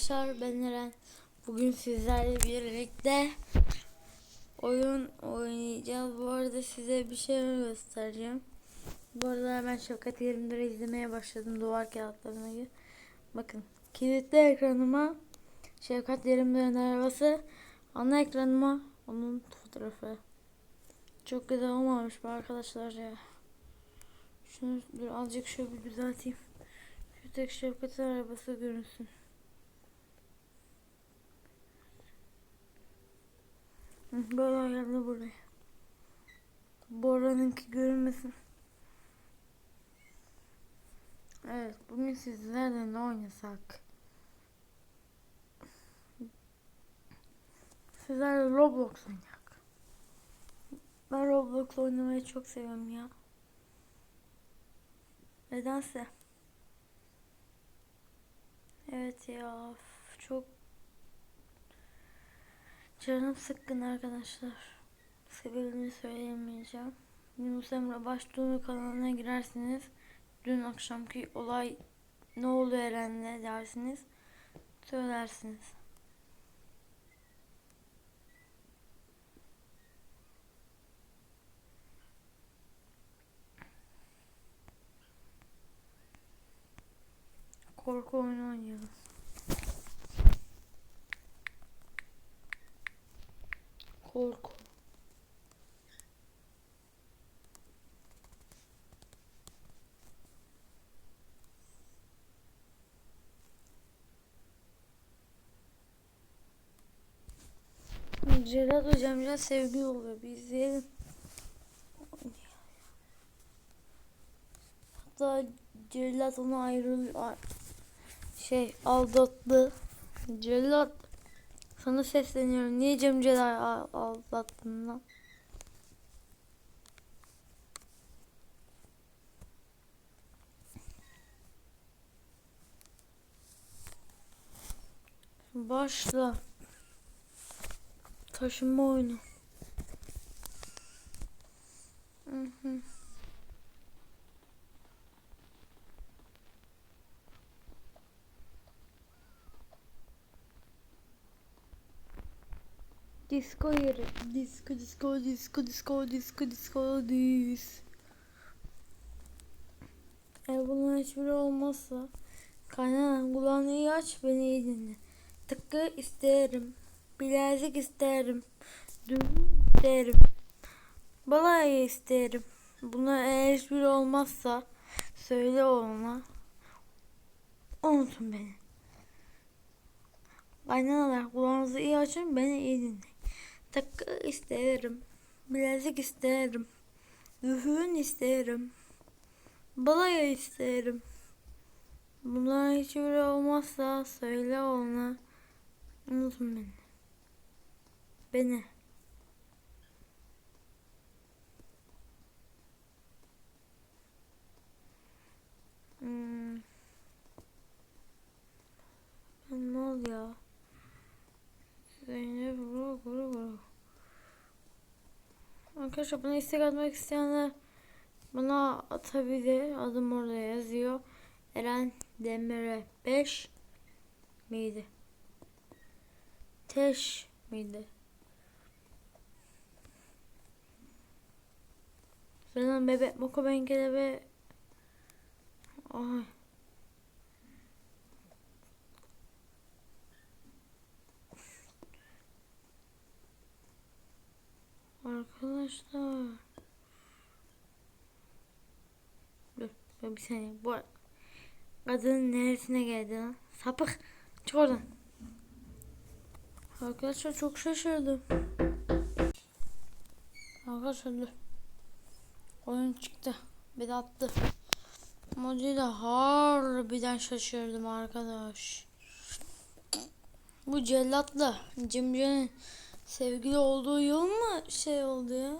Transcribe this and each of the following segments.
arkadaşlar ben Eren. Bugün sizlerle birlikte oyun oynayacağız. Bu arada size bir şey göstereceğim. Bu arada ben Şefkat Yerimdar'ı izlemeye başladım duvar kağıtlarına gibi. Bakın kilitli ekranıma Şefkat Yerimdar'ın arabası ana ekranıma onun fotoğrafı. Çok güzel olmamış mı arkadaşlar ya. Şunu dur azıcık şöyle bir düzelteyim. Şu tek Şefkat'in arabası görünsün. Böyle ayarla buraya. Bora'nınki görünmesin. Evet, bugün sizlerle ne oynasak? Sizlerle Roblox oynayak. Ben Roblox oynamayı çok seviyorum ya. Nedense. Evet ya, üf, çok Canım sıkkın arkadaşlar. Sebebini söyleyemeyeceğim. Yunus Emre Baştuğ'un kanalına girersiniz. Dün akşamki olay ne oldu Eren'le dersiniz. Söylersiniz. Korku oyunu oynayalım. Korku. Celal hocamca sevgi oluyor. Bir izleyelim. Hatta Cellat onu ayrılıyor. Şey aldattı. Cellat sana sesleniyorum. Niye Cem Celal al- aldattın lan? Başla. Taşınma oyunu. Hı Disco yeri. Disco, disco, disco, disco, disco, disco, dis. Eğer bunların hiçbiri olmazsa kaynanan kulağını iyi aç beni iyi dinle. Tıkkı isterim. Bilezik isterim. Düğün isterim. Balayı isterim. Buna eğer hiçbiri olmazsa söyle ona. Unutun beni. Kaynanalar kulağınızı iyi açın beni iyi dinleyin. Takı isterim. Bilezik isterim. Düğün isterim. Balayı isterim. Bunlar hiçbiri olmazsa söyle ona. Unutun beni. Beni. Hmm. Ben ne oldu ya? Zeynep vuru vuru vuru. Arkadaşlar bana istek atmak isteyenler bana atabilir. Adım orada yazıyor. Eren Demire 5 miydi? Teş miydi? Zaten bebek moka ben kelebe Ay. Arkadaşlar. Dur, dur bir saniye. Bu kadının neresine geldi lan? Sapık. Çık oradan. Arkadaşlar çok şaşırdım. Arkadaşlar dur. Oyun çıktı. De attı. Moduyla harbiden şaşırdım arkadaş. Bu cellatla Cemre'nin sevgili olduğu yıl mı şey oldu ya?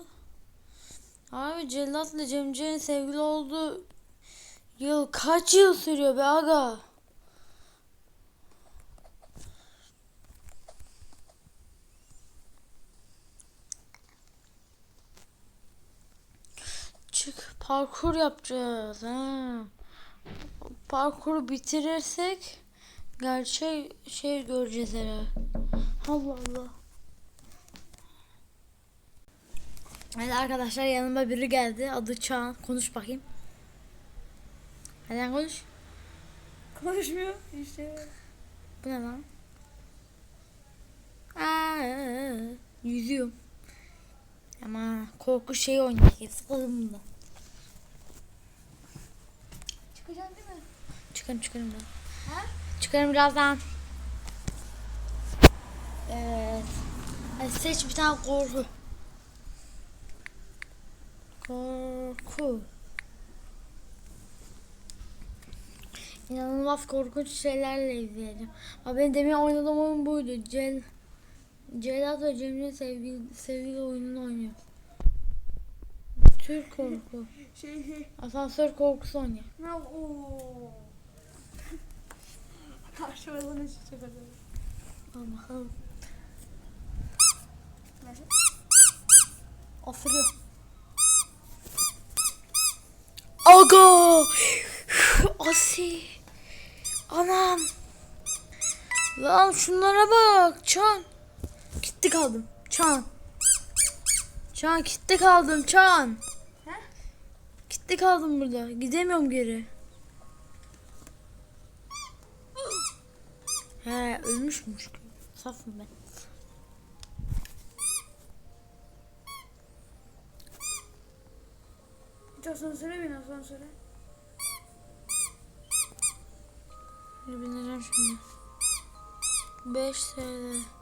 Abi cellatla Cemre'nin sevgili olduğu yıl kaç yıl sürüyor be aga? Çık parkur yapacağız ha. Parkuru bitirirsek Gerçek şey göreceğiz herhalde. Allah Allah. Evet arkadaşlar yanıma biri geldi. Adı Çağan. Konuş bakayım. Hadi konuş. Konuşmuyor işte. Bu ne lan? Aa, yüzüyorum. Ama korku şeyi oynayacağız. Sıkıldım bundan. Çıkacaksın değil mi? Çıkarım çıkarım ben. Ha? Çıkarım birazdan. Evet. Hadi seç bir tane korku. Korku. İnanılmaz korkunç şeylerle izleyelim. Ama ben demin oynadığım oyun buydu. Cel Celal ve Cemre sevgili, sevgili oyununu oynuyor. Türk korku. Şey şey. Asansör korkusu oynuyor. Ne ooo. Karşıma ne çıkacak Al bakalım. Nasıl? Aga! Asi! Anam! Lan şunlara bak! Çan! Gitti kaldım. Çan! Çan gitti kaldım. Çan! He? Gitti kaldım burada. Gidemiyorum geri. He ölmüşmüş. Safım ben. Asansöre bin asansöre. Bineceğim şimdi. 5 TL.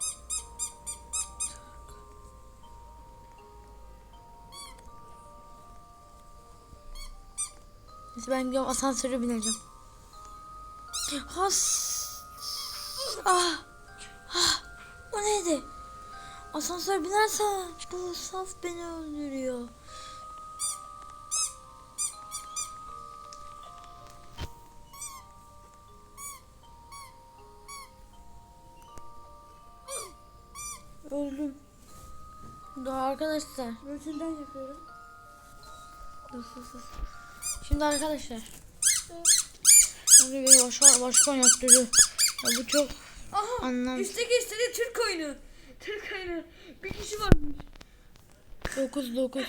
Neyse ben gidiyorum asansöre bineceğim. Has. Ah. Ah. O neydi? Asansör binersen bu saf beni öldürüyor. Arkadaşlar. Rötünden yapıyorum. Dur, sus, sus. Şimdi arkadaşlar. Şimdi bir başka başka yaptırıyor. Ya bu çok Aha. anlam. Üstteki istedi Türk oyunu. Türk oyunu. Bir kişi varmış. 9 9.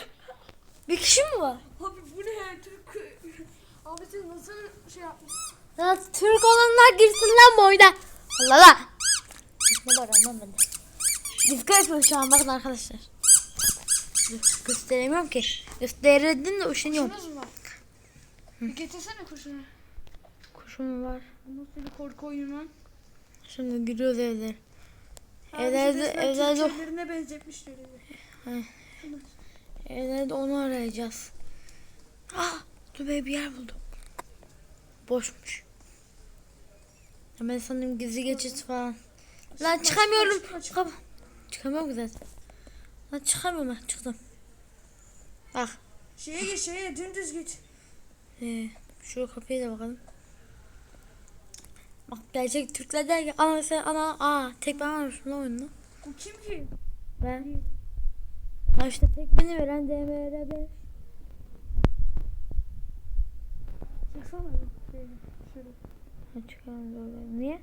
Bir kişi mi var? Abi bu ne ya Türk Abi sen nasıl şey yapmışsın? Ya Türk olanlar girsin lan bu oyuna. Allah Allah. Ne var anlam ben de. Diska yapıyor şu an bakın arkadaşlar. Gösteremiyorum ki. Gösterdin de üşeniyorum. Kuşunuz mu? Bir getirsene kuşunu. Kuşum var. Nasıl bir korku oyunu? Şimdi giriyoruz evlere. Abi Evlerde, evlerde, Türkçelerine benzetmişler evi. evlerde onu arayacağız. Ah, dur be bir yer buldum. Boşmuş. Ya ben sanırım gizli geçit falan. Lan çıkamıyorum. Çıkamıyorum zaten. Lan çıkamıyorum ben çıktım. Bak. Şeye git şeye dümdüz git. Ee, şu kapıya da bakalım. Bak gerçek Türkler der ki ana sen ana aa tek ben varmışım lan oyunda. Bu kim ki? Ben. Ha işte tek beni veren DMR'de. Çıksana. Şöyle. Ha çıkalım böyle. Niye?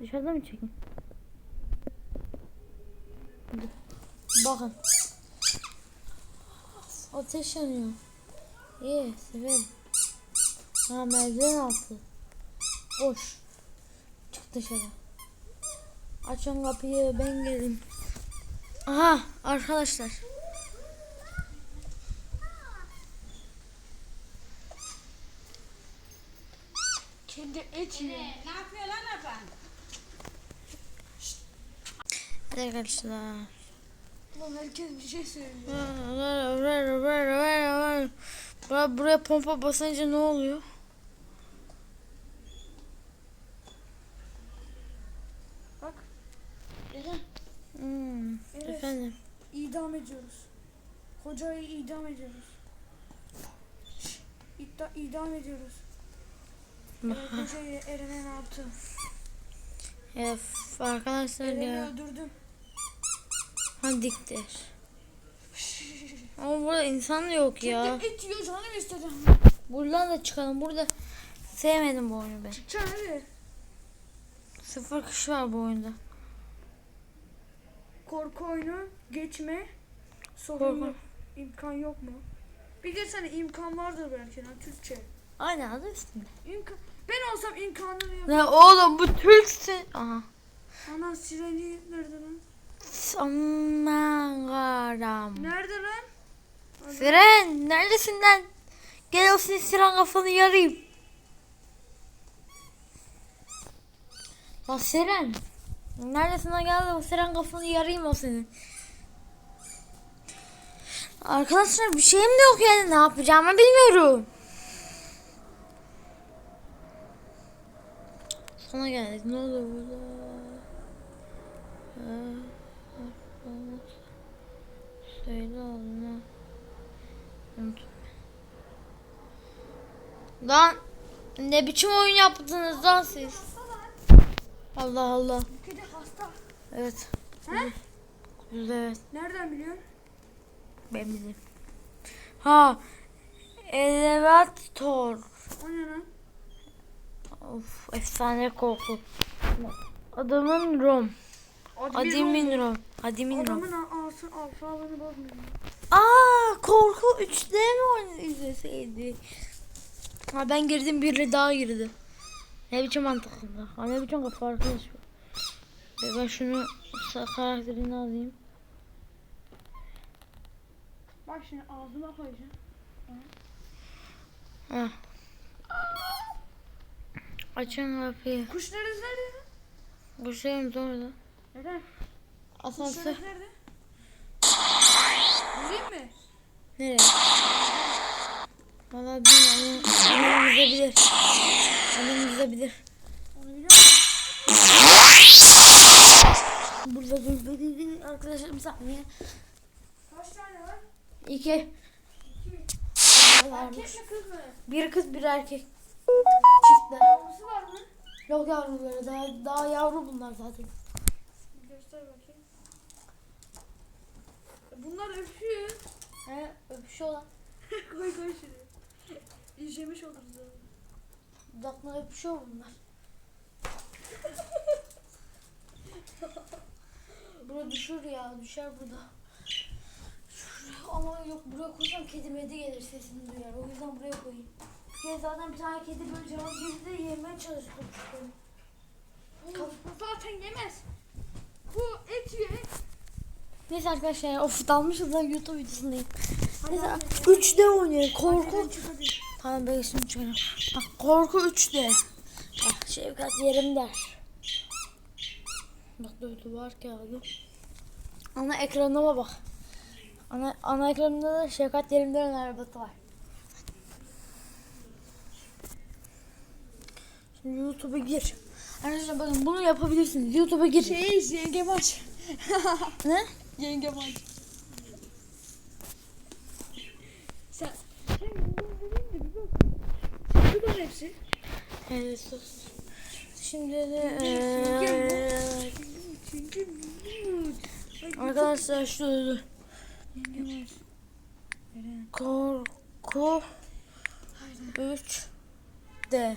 Dışarıda mı çekin? Bakın. Ateş yanıyor. İyi severim. Ha merdiven altı. Boş. Çık dışarı. Açın kapıyı ben geldim. Aha arkadaşlar. Kendi yiyor. Ne yapıyor lan efendim? Arkadaşlar. Lan herkes bir şey söylüyor. Buraya, buraya pompa basınca ne oluyor? Bak. Hmm, Evet. Efendim. İdam ediyoruz. Hocayı idam ediyoruz. İdda, idam ediyoruz. Evet, hocayı Eren'e ne yaptı? Ya arkadaşlar Eren'i ya. öldürdüm. Handiktir. Ama burada insan yok ya. Kendi et yiyor canım istedim. Buradan da çıkalım. Burada sevmedim bu oyunu ben. Çıkacaksın hadi. Sıfır kişi var bu oyunda. Korku oyunu geçme. Sorun Korku. İmkan yok mu? Bir geçsene imkan vardır belki lan Türkçe. Aynı adı üstünde. İmkan. Ben olsam imkanını yap. Ne oğlum bu Türksün. Aha. Ana sireni nerede lan? Aman Nerede lan? Siren neredesin lan? Gel o senin siren kafanı yarayım. Lan Siren. Neredesin lan gel o siren kafanı yarayım o senin. Arkadaşlar bir şeyim de yok yani ne yapacağımı bilmiyorum. Sana geldik ne oldu burada? Ha, Söyle oğlum. Lan ne biçim oyun yaptınız lan siz? Allah Allah. Kedi hasta. Evet. He? Evet. Nereden biliyorsun? Ben bildim. Ha. Elevator. O ne lan? Of efsane korku. Adamın Rom. Adem'in Rom. Adem'in Rom. Adamın a- ağzı alfabını bozmuyor. Aa korku 3D mi izleseydi? Ha ben girdim biri daha girdi. Ne biçim mantıklı. Ha ne biçim kafa arkadaş ben şunu karakterini alayım. Bak şimdi ağzıma koyacağım. Ha. Açın kapıyı. Kuşlarınız nerede? Bu şeyimiz orada. Neden? Asansör. Kuşlarınız nerede? Vurayım mı? Nereye? Valla bilmiyorum. Annem bize bilir. Annem bize bilir. Onu biliyor musun? Burada dur dur dur dur. Arkadaşlarım saniye. Kaç tane var? İki. İki. Erkek mi kız mı? Bir kız bir erkek. Çiftler. Yavrusu var mı? Yok yavruları daha, daha yavru bunlar zaten. Göster bakayım. Bunlar öpüyor. He öpüşüyorlar. koy koy şuraya. İzlemiş oluruz abi. Dudakla öpüşüyor bunlar. Burada düşür ya düşer burada. Şuraya ama yok buraya koysam kedi medi gelir sesini duyar. O yüzden buraya koyayım. Bir kere zaten bir tane kedi böyle cama girdi yemeye çalıştı zaten yemez. Bu et ye. Neyse arkadaşlar of dalmışız lan YouTube videosundayım. Neyse hadi. 3D oynuyor korku. Tamam ben şimdi çıkarım. Bak korku 3D. Bak Şevkat yerim der. Bak böyle duvar kağıdı. Ana ekranıma bak. Ana, ana ekranında da Şevkat yerimden arabası var. Şimdi YouTube'a gir. Arkadaşlar bakın bunu yapabilirsiniz. YouTube'a gir. Şey yenge maç. Ne? Yenge maç. Sen sen dedin de bir bak. Çocuk var hepsi. Evet sus. Şimdi de eee, Çünkü arkadaşlar şu Yenge maç. korku 3 D.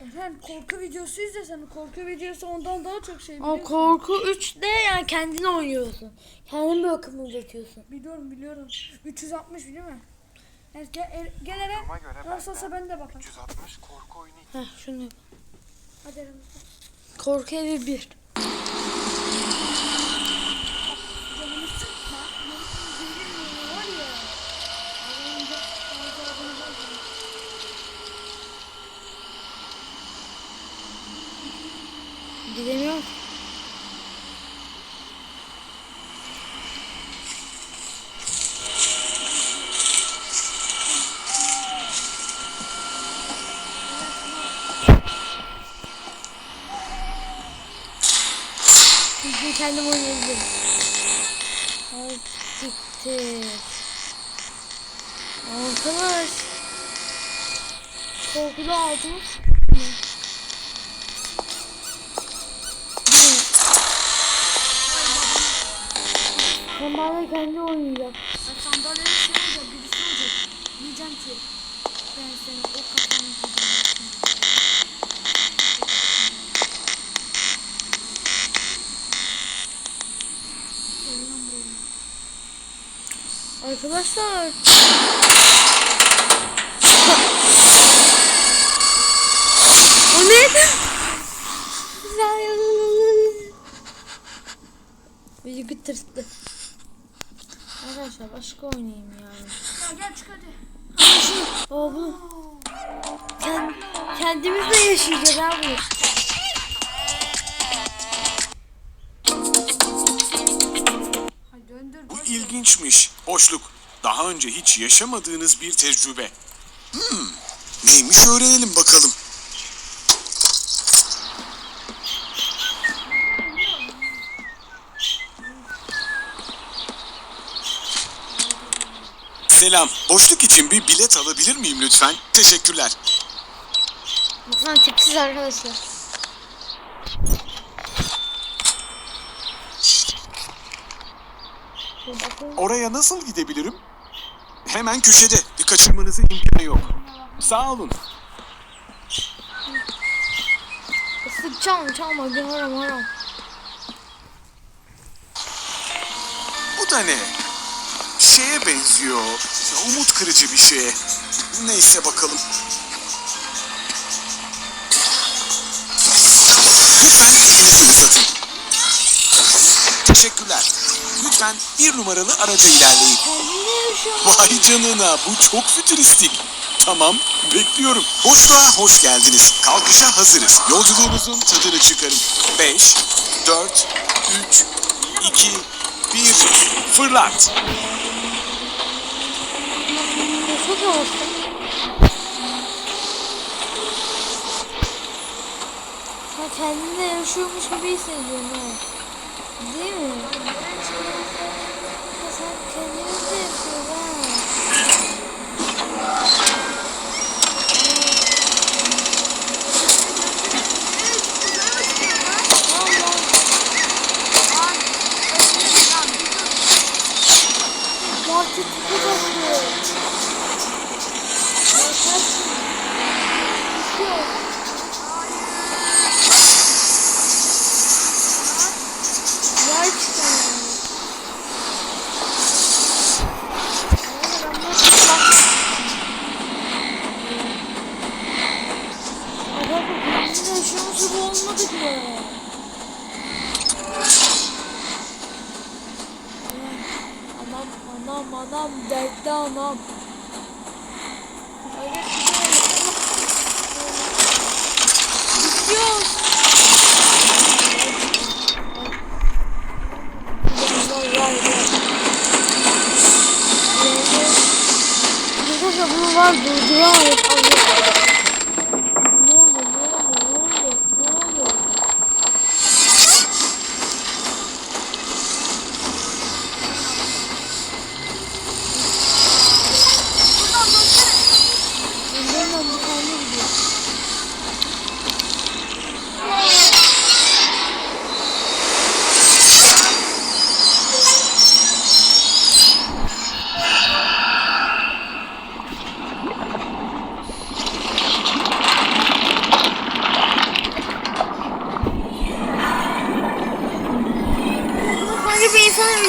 Eren korku videosu izlesen korku videosu ondan daha çok şey O biliyorsun. korku 3D yani kendin oynuyorsun. Kendin böyle kımıldatıyorsun. Biliyorum biliyorum. 360 biliyor musun? Evet, gel, er, gel. Duruma göre Nasıl olsa benden ben de bakarım. 360 korku oyunu Heh şunu yap. Hadi. Korku evi 1. Canımı sıkma. Yemin var ya. Aranınca fazla adını bozma. Gidemiyorum. Şimdi kendim siktir. Arkadaş. Korkulu aldım. Bana kendi oynayacağım. Ben sandalyeyi şey olacak, birisi olacak. Diyeceğim ki ben senin o kafanı Arkadaşlar. o ne? Bizi götürdü. Arkadaşlar başka oynayayım yani. Ya gel çık hadi. Bu. Kend, kendimiz de yaşayacağız abi. Boşluk. Daha önce hiç yaşamadığınız bir tecrübe. Hmm, neymiş öğrenelim bakalım. Selam. Boşluk için bir bilet alabilir miyim lütfen? Teşekkürler. Lütfen tipsiz arkadaşlar. Bir bakın. Oraya nasıl gidebilirim? Hemen köşede. Kaçırmanızın imkanı yok. Sağ olun. Islık çalma çalma bir haram haram. Bu da ne? Şeye benziyor. Umut kırıcı bir şeye. Neyse bakalım. Lütfen elinizi uzatın. Teşekkürler. Lütfen bir numaralı araca ilerleyin. Vay canına bu çok fütüristik. Tamam bekliyorum. Boşluğa hoş geldiniz. Kalkışa hazırız. Yolculuğunuzun tadını çıkarın. 5, 4, 3, 2, 1, fırlat. Çok yavaş. Ha kendinde yaşıyormuş gibi hissediyorum ha. 你没有，你应。Arkadaşlar bunu var durduramayız. Ne oldu ne oldu ne oldu ne oldu? Bundan bir tane gidiyor. Sanki bir insanın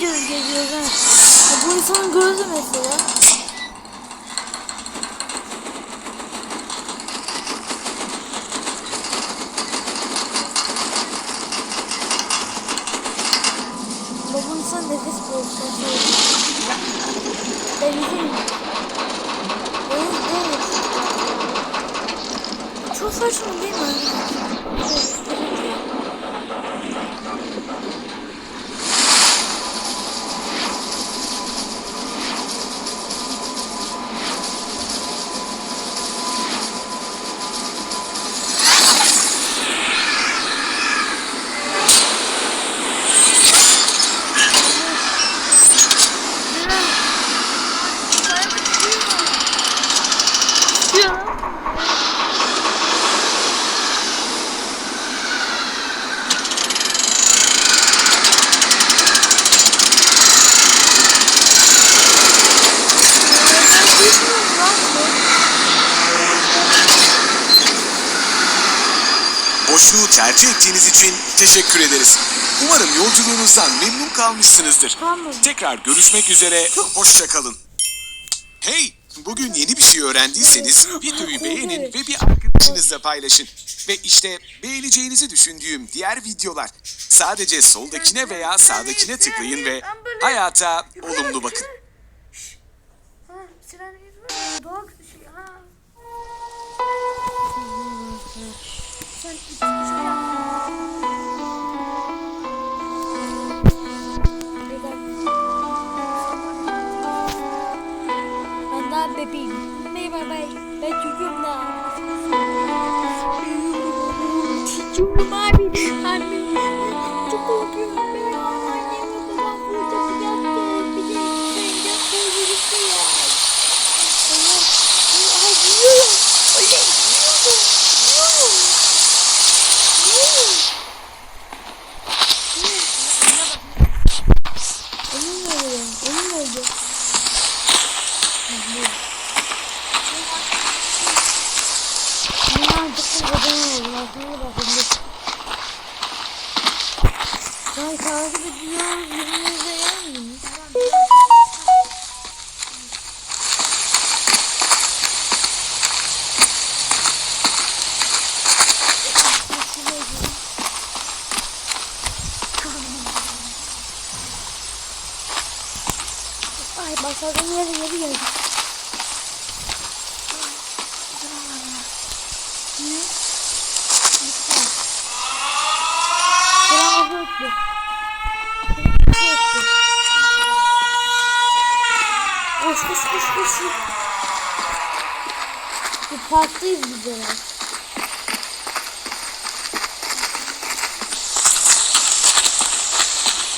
geziyoruz geziyoruz ha? Ya bu insanın gözü mesela. Ama bu insan nefes boğulsun. Denizin Deniz deniz. Çok saçma değil mi? Evet, evet. Ya. Boşluğu tercih ettiğiniz için teşekkür ederiz. Umarım yolculuğunuzdan memnun kalmışsınızdır. Tamam. Tekrar görüşmek üzere, hoşça kalın. Hey, bugün yeni bir şey öğrendiyseniz videoyu beğenin ve bir arkadaşınızla paylaşın. Ve işte beğeneceğinizi düşündüğüm diğer videolar. Sadece soldakine veya sağdakine tıklayın ve hayata olumlu bakın. Ha, Ben çocuğum da. Çocuğum abi. Ay başladığım yere geri geldik. Sıra öttü. Koş koş koş koş. Bu parktayız biz herhalde.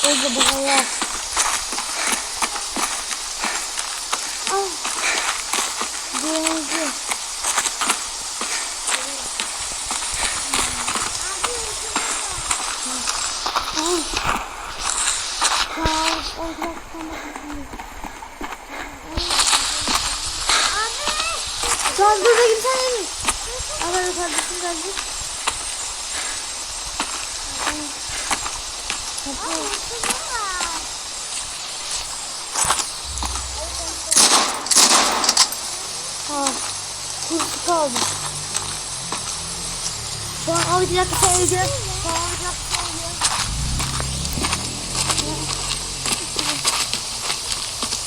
Orada bayağı. Ah. Gördüm. Dur bakayım sen yemin. Al hadi kardeşim geldi. Ha, kursu kaldı. Şu an al bir dakika sen evde. Tamam bir dakika sen evde.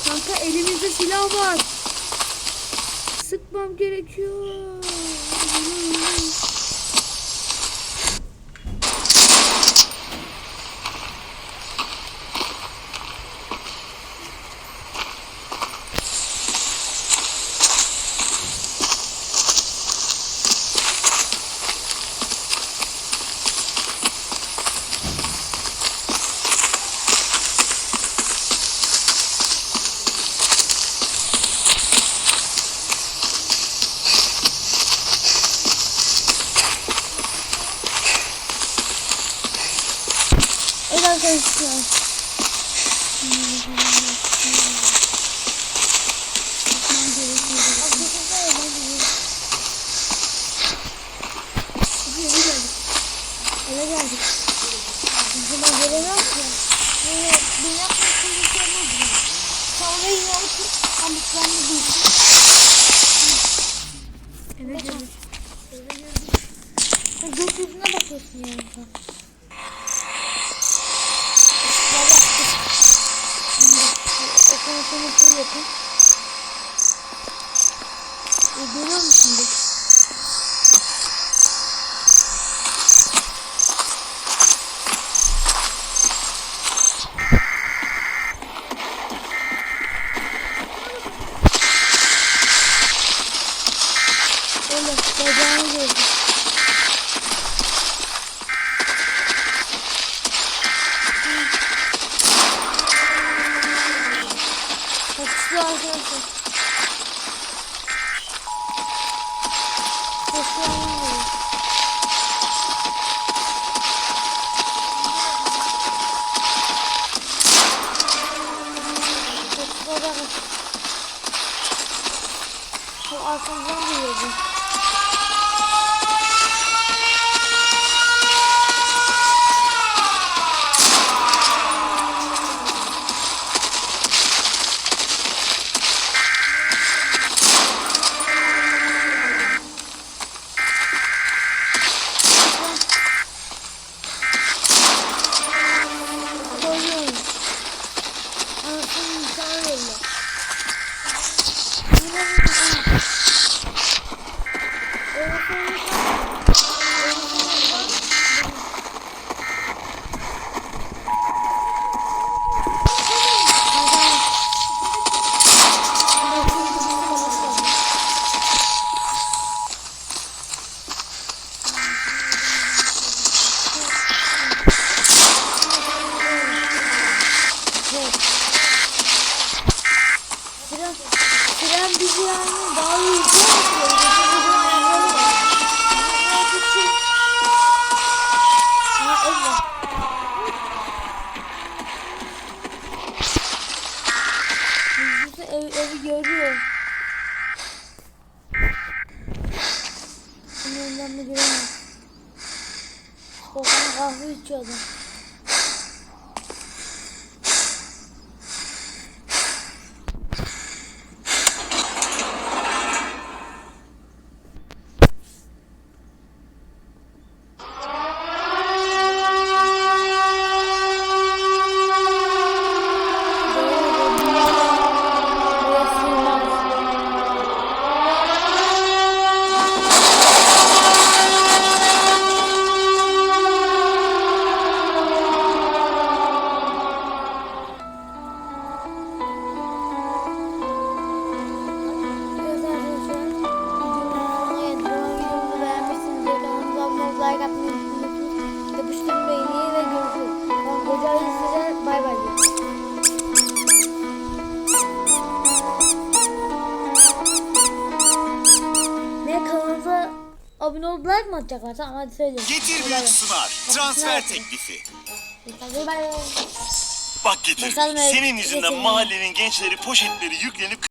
Kanka elimizde silah var. Sıkmam gerekiyor. Evet arkadaşlar. Eve geldik. Bizim ben gelemem ki. Böyle bir yapmak için bir şey olmaz. Sonra yine otur. Pamuklarını giysin. Eve geldik. Gökyüzüne bakıyorsun yani sen. Işıklara baktım. Şimdi o konusunu full yapın. E, görüyor musun bu? Öyle bacağını gördüm. Kaçtı arkadaşlar. Kaçtı arkadaşlar. Kaçtı arkadaşlar. Şu arkamdan Tamam hadi söyle. Getir büyük sunar. Transfer teklifi. Bak getir. Senin yüzünden mahallenin gençleri poşetleri yüklenip